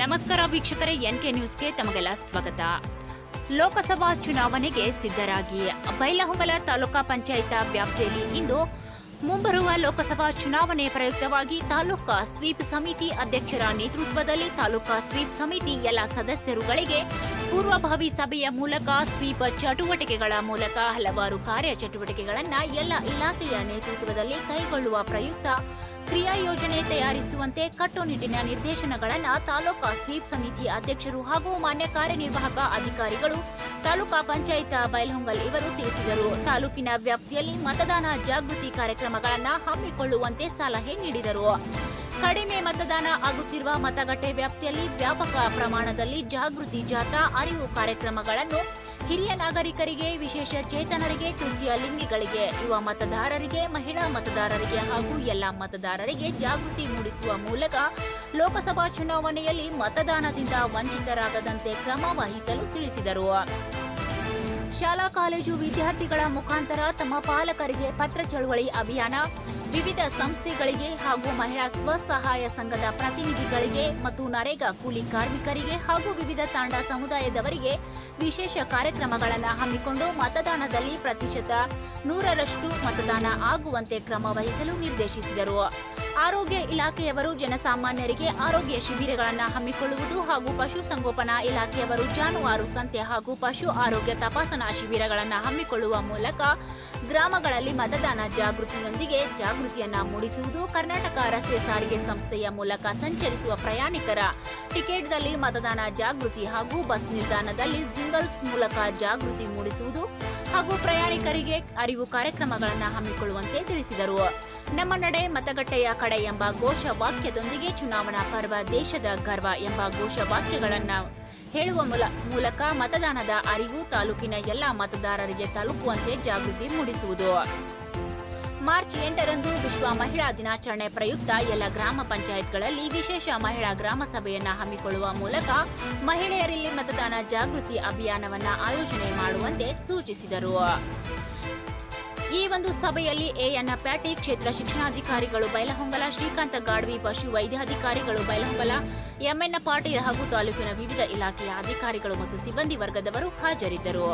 ನಮಸ್ಕಾರ ವೀಕ್ಷಕರೇ, ಎನ್ಕೆ ನ್ಯೂಸ್ಗೆ ತಮಗೆಲ್ಲ ಸ್ವಾಗತ. ಲೋಕಸಭಾ ಚುನಾವಣೆಗೆ ಸಿದ್ಧರಾಗಿ. ಬೈಲಹೊಂಗಲ ತಾಲೂಕಾ ಪಂಚಾಯತ ವ್ಯಾಪ್ತಿಯಲ್ಲಿ ಇಂದು ಮುಂಬರುವ ಲೋಕಸಭಾ ಚುನಾವಣೆ ಪ್ರಯುಕ್ತವಾಗಿ ತಾಲೂಕಾ ಸ್ವೀಪ್ ಸಮಿತಿ ಅಧ್ಯಕ್ಷರ ನೇತೃತ್ವದಲ್ಲಿ ತಾಲೂಕಾ ಸ್ವೀಪ್ ಸಮಿತಿ ಎಲ್ಲ ಸದಸ್ಯರುಗಳಿಗೆ ಪೂರ್ವಭಾವಿ ಸಭೆಯ ಮೂಲಕ ಸ್ವೀಪ್ ಚಟುವಟಿಕೆಗಳ ಮೂಲಕ ಹಲವಾರು ಕಾರ್ಯ ಚಟುವಟಿಕೆಗಳನ್ನು ಎಲ್ಲ ಇಲಾಖೆಯ ನೇತೃತ್ವದಲ್ಲಿ ಕೈಗೊಳ್ಳುವ ಪ್ರಯುಕ್ತ ಕ್ರಿಯಾ ಯೋಜನೆ ತಯಾರಿಸುವಂತೆ ಕಟ್ಟುನಿಟ್ಟಿನ ನಿರ್ದೇಶನಗಳನ್ನು ತಾಲೂಕಾ ಸ್ವೀಪ್ ಸಮಿತಿ ಅಧ್ಯಕ್ಷರು ಹಾಗೂ ಮಾನ್ಯ ಕಾರ್ಯನಿರ್ವಾಹಕ ಅಧಿಕಾರಿಗಳು ತಾಲೂಕಾ ಪಂಚಾಯತ್ ಬೈಲ್ಹೊಂಗಲ್ ಇವರು ತಿಳಿಸಿದರು. ತಾಲೂಕಿನ ವ್ಯಾಪ್ತಿಯಲ್ಲಿ ಮತದಾನ ಜಾಗೃತಿ ಕಾರ್ಯಕ್ರಮಗಳನ್ನು ಹಮ್ಮಿಕೊಳ್ಳುವಂತೆ ಸಲಹೆ ನೀಡಿದರು. ಕಡಿಮೆ ಮತದಾನ ಆಗುತ್ತಿರುವ ಮತಗಟ್ಟೆ ವ್ಯಾಪ್ತಿಯಲ್ಲಿ ವ್ಯಾಪಕ ಪ್ರಮಾಣದಲ್ಲಿ ಜಾಗೃತಿ ಜಾಥಾ, ಅರಿವು ಕಾರ್ಯಕ್ರಮಗಳನ್ನು ಹಿರಿಯ ನಾಗರಿಕರಿಗೆ, ವಿಶೇಷ ಚೇತನರಿಗೆ, ತೃತೀಯ ಲಿಂಗಿಗಳಿಗೆ, ಯುವ ಮತದಾರರಿಗೆ, ಮಹಿಳಾ ಮತದಾರರಿಗೆ ಹಾಗೂ ಎಲ್ಲ ಮತದಾರರಿಗೆ ಜಾಗೃತಿ ಮೂಡಿಸುವ ಮೂಲಕ ಲೋಕಸಭಾ ಚುನಾವಣೆಯಲ್ಲಿ ಮತದಾನದಿಂದ ವಂಚಿತರಾಗದಂತೆ ಕ್ರಮ ವಹಿಸಲು ತಿಳಿಸಿದರು. ಶಾಲಾ ಕಾಲೇಜು ವಿದ್ಯಾರ್ಥಿಗಳ ಮುಖಾಂತರ ತಮ್ಮ ಪಾಲಕರಿಗೆ ಪತ್ರ ಚಳುವಳಿ ಅಭಿಯಾನ. ವಿವಿಧ ಸಂಸ್ಥೆಗಳಿಗೆ ಹಾಗೂ ಮಹಿಳಾ ಸ್ವಸಹಾಯ ಸಂಘದ ಪ್ರತಿನಿಧಿಗಳಿಗೆ ಮತ್ತು ನರೇಗಾ ಕೂಲಿ ಕಾರ್ಮಿಕರಿಗೆ ಹಾಗೂ ವಿವಿಧ ತಾಂಡ ಸಮುದಾಯದವರಿಗೆ ವಿಶೇಷ ಕಾರ್ಯಕ್ರಮಗಳನ್ನು ಹಮ್ಮಿಕೊಂಡು ಮತದಾನದಲ್ಲಿ ಪ್ರತಿಶತ ನೂರರಷ್ಟು ಮತದಾನ ಆಗುವಂತೆ ಕ್ರಮ ವಹಿಸಲು ನಿರ್ದೇಶಿಸಿದರು. ಆರೋಗ್ಯ ಇಲಾಖೆಯವರು ಜನಸಾಮಾನ್ಯರಿಗೆ ಆರೋಗ್ಯ ಶಿಬಿರಗಳನ್ನು ಹಮ್ಮಿಕೊಳ್ಳುವುದು ಹಾಗೂ ಪಶುಸಂಗೋಪನಾ ಇಲಾಖೆಯವರು ಜಾನುವಾರು ಸಂತೆ ಹಾಗೂ ಪಶು ಆರೋಗ್ಯ ತಪಾಸಣಾ ಶಿಬಿರಗಳನ್ನು ಹಮ್ಮಿಕೊಳ್ಳುವ ಮೂಲಕ ಗ್ರಾಮಗಳಲ್ಲಿ ಮತದಾನ ಜಾಗೃತಿಯೊಂದಿಗೆ ಜಾಗೃತಿಯನ್ನ ಮೂಡಿಸುವುದು ಕರ್ನಾಟಕ ರಸ್ತೆ ಸಾರಿಗೆ ಸಂಸ್ಥೆಯ ಮೂಲಕ ಸಂಚರಿಸುವ ಪ್ರಯಾಣಿಕರ ಟಿಕೆಟ್ದಲ್ಲಿ ಮತದಾನ ಜಾಗೃತಿ ಹಾಗೂ ಬಸ್ ನಿಲ್ದಾಣದಲ್ಲಿ ಜಿಂಗಲ್ಸ್ ಮೂಲಕ ಜಾಗೃತಿ ಮೂಡಿಸುವುದು ಹಾಗೂ ಪ್ರಯಾಣಿಕರಿಗೆ ಅರಿವು ಕಾರ್ಯಕ್ರಮಗಳನ್ನು ಹಮ್ಮಿಕೊಳ್ಳುವಂತೆ ತಿಳಿಸಿದರು. ನಮ್ಮ ನಡೆ ಮತಗಟ್ಟೆಯ ಕಡೆ ಎಂಬ ಘೋಷ ವಾಕ್ಯದೊಂದಿಗೆ ಚುನಾವಣಾ ಪರ್ವ ದೇಶದ ಗರ್ವ ಎಂಬ ಘೋಷ ವಾಕ್ಯಗಳನ್ನು ಹೇಳುವ ಮೂಲ- ಮೂಲಕ ಮತದಾನದ ಅರಿವು ತಾಲೂಕಿನ ಎಲ್ಲ ಮತದಾರರಿಗೆ ತಲುಪುವಂತೆ ಜಾಗೃತಿ ಮೂಡಿಸುವುದು. ಮಾರ್ಚ್ ಎಂಟರಂದು ವಿಶ್ವ ಮಹಿಳಾ ದಿನಾಚರಣೆ ಪ್ರಯುಕ್ತ ಎಲ್ಲ ಗ್ರಾಮ ಪಂಚಾಯತ್ಗಳಲ್ಲಿ ವಿಶೇಷ ಮಹಿಳಾ ಗ್ರಾಮ ಸಭೆಯನ್ನು ಹಮ್ಮಿಕೊಳ್ಳುವ ಮೂಲಕ ಮಹಿಳೆಯರಲ್ಲಿ ಮತದಾನ ಜಾಗೃತಿ ಅಭಿಯಾನವನ್ನು ಆಯೋಜನೆ ಮಾಡುವಂತೆ ಸೂಚಿಸಿದರು. ಈ ಒಂದು ಸಭೆಯಲ್ಲಿ ಎಎನ್ ಪ್ಯಾಟಿ ಕ್ಷೇತ್ರ ಶಿಕ್ಷಣಾಧಿಕಾರಿಗಳು ಬೈಲಹೊಂಗಲ, ಶ್ರೀಕಾಂತ ಗಾಡ್ವಿ, ಪಶು ವೈದ್ಯಾಧಿಕಾರಿಗಳು ಬೈಲಹೊಂಗಲ ಎಂಎನ್ ಪಾಟೀಲ್ ಹಾಗೂ ತಾಲೂಕಿನ ವಿವಿಧ ಇಲಾಖೆಯ ಅಧಿಕಾರಿಗಳು ಮತ್ತು ಸಿಬ್ಬಂದಿ ವರ್ಗದವರು ಹಾಜರಿದ್ದರು.